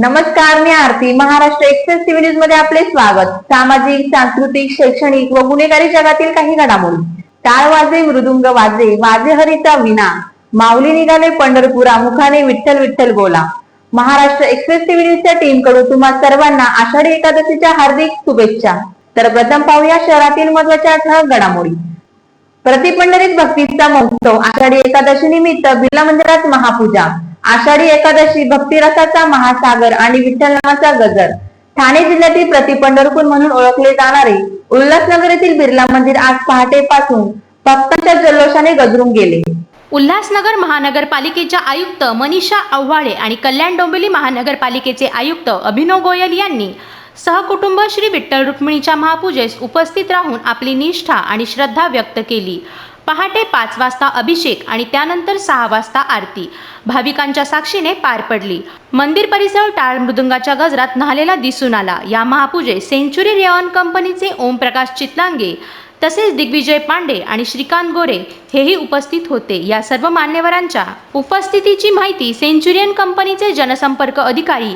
नमस्कार मी Aarti. Maharashtra express TV न्यूजमध्ये आपले स्वागत. सामाजिक सांस्कृतिक शैक्षणिक व गुन्हेगारी जगातील काही घडामोडी. टाळ वाजे मृदुंग वाजे वाजे हरीचा विना माऊली निघाले पंढरपुरा मुखाने विठ्ठल विठ्ठल बोला. महाराष्ट्र एक्सप्रेस टीव्ही न्यूजच्या टीमकडून तुम्हा सर्वांना आषाढी एकादशीच्या हार्दिक शुभेच्छा. तर प्रथम पाहूया शहरातील महत्त्वाच्या ठळक घडामोडी. प्रतिपंढरीत भक्तीचा महोत्सव. आषाढी एकादशी निमित्त बिर्ला मंदिरात महापूजा. आषाढी एकादशी भक्तिरसाचा महासागर आणि विठ्ठल नामाचा गजर. ठाणे जिल्ह्यातील प्रतिपंढरपूर म्हणून ओळखले जाणारे उल्हासनगर येथील बिर्ला मंदिर आज पहाटेपासून भक्तांच्या जल्लोषाने गजरून गेले. उल्हासनगर महानगरपालिकेच्या आयुक्त मनीषा आव्हाळे आणि कल्याण डोंबिवली महानगरपालिकेचे आयुक्त अभिनव गोयल यांनी सहकुटुंब श्री विठ्ठल रुक्मिणीच्या महापूजेस उपस्थित राहून आपली निष्ठा आणि श्रद्धा व्यक्त केली. पहाटे पाच वाजता अभिषेक आणि त्यानंतर सहा वाजता आरती. भाविकांच्या साक्षीने पार पडली. मंदिर परिसर टाळ मृदुंगाच्या गजरात न्हालेला दिसून आला. या महापूजेत सेंचुरी रेऑन कंपनीचे ओमप्रकाश चितलांगे तसेच दिग्विजय पांडे आणि श्रीकांत गोरे हेही उपस्थित होते. या सर्व मान्यवरांच्या उपस्थितीची माहिती सेंचुरियन कंपनीचे जनसंपर्क अधिकारी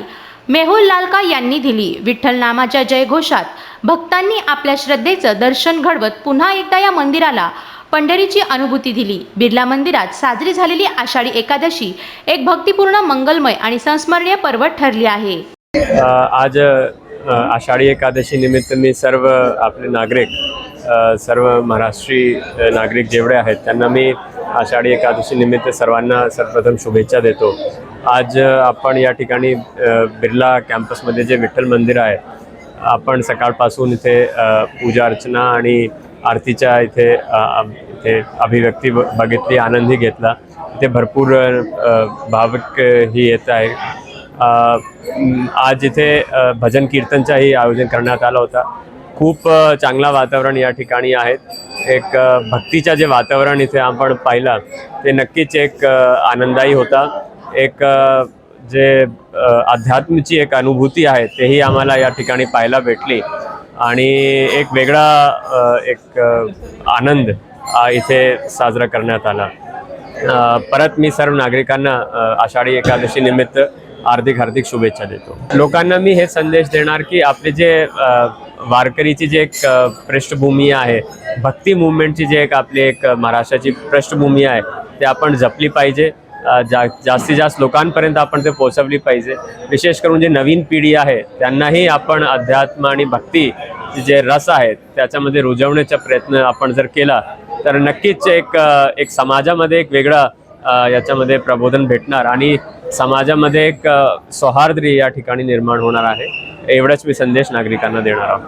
मेहुल लालका यांनी दिली. विठ्ठल नामाच्या जयघोषात भक्तांनी आपल्या श्रद्धेचं दर्शन घडवत पुन्हा एकदा या मंदिराला पंढरीची अनुभूती दिली. बिर्ला मंदिरात साजरी झालेली आषाढी एकादशी एक भक्तिपूर्ण मंगलमय आणि संस्मरणीय पर्व ठरली आहे. आज आषाढी एकादशी निमित्त मी सर्व आपले नागरिक सर्व महाराष्ट्री नागरिक जेवढे आहेत त्यांना मी आषाढी एकादशी निमित्त सर्वांना सर्वप्रथम शुभेच्छा देतो. आज आपण या ठिकाणी बिर्ला कॅम्पसमध्ये जे विठ्ठल मंदिर आहे आपण सकाळपासून इथे पूजा अर्चना आणि आरतीच्या इथे अ, अभिव्यक्ती ब- बघितली आनंदही घेतला. तिथे भरपूर भावक ही येत आहे. आज इथे भजन कीर्तनचाही आयोजन करण्यात आला होता. खूप चांगला वातावरण या ठिकाणी आहेत एक अ, भक्तीचं जे वातावरण इथे आपण पाहिलं ते नक्कीच एक आनंदायी होता. एक जे अध्यात्मची अध्यात्माची एक अनुभूती आहे तेही आम्हाला या ठिकाणी पाहायला भेटली. आणि एक वेगळा एक आनंद इथे साजरा करण्यात आला. परत मी सर्व नागरिकांना आषाढी एकादशी निमित्त हार्दिक हार्दिक शुभेच्छा देतो. लोकांना मी हे संदेश देणार की आपले जे वारकरीची जी एक पृष्ठभूमी आहे भक्ती मुवमेंटची जी एक आपली एक महाराष्ट्राची पृष्ठभूमी आहे ते आपण जपली पाहिजे. जा जास्तीत जास्त लोकांपर्यंत आपण ते पोचवली पाहिजे. विशेष करून जे नवीन पिढी आहे त्यांनाही आपण अध्यात्म आणि भक्ती जे रस आहेत त्याच्यामध्ये रुजवण्याचा प्रयत्न आपण जर केला तर नक्कीच एक एक समाजामध्ये एक वेगळं याच्यामध्ये प्रबोधन भेटणार आणि समाजामध्ये एक सौहार्द्री या ठिकाणी निर्माण होणार आहे एवढाच मी संदेश नागरिकांना देणार आहोत.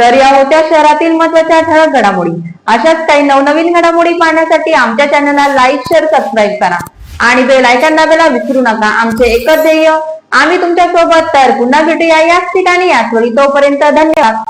तर या होत्या शहरातील महत्त्वाच्या ठळक घडामोडी. अशाच काही नवनवीन घडामोडी पाहण्यासाठी आमच्या चॅनलला लाईक शेअर सबस्क्राईब करा. आणि बेल आयकॉन दाबायला विसरू नका. आमचे एकच ध्येय आम्ही तुमच्यासोबत तर पुन्हा भेटूया याच ठिकाणी याच वेळी तोपर्यंत धन्यवाद.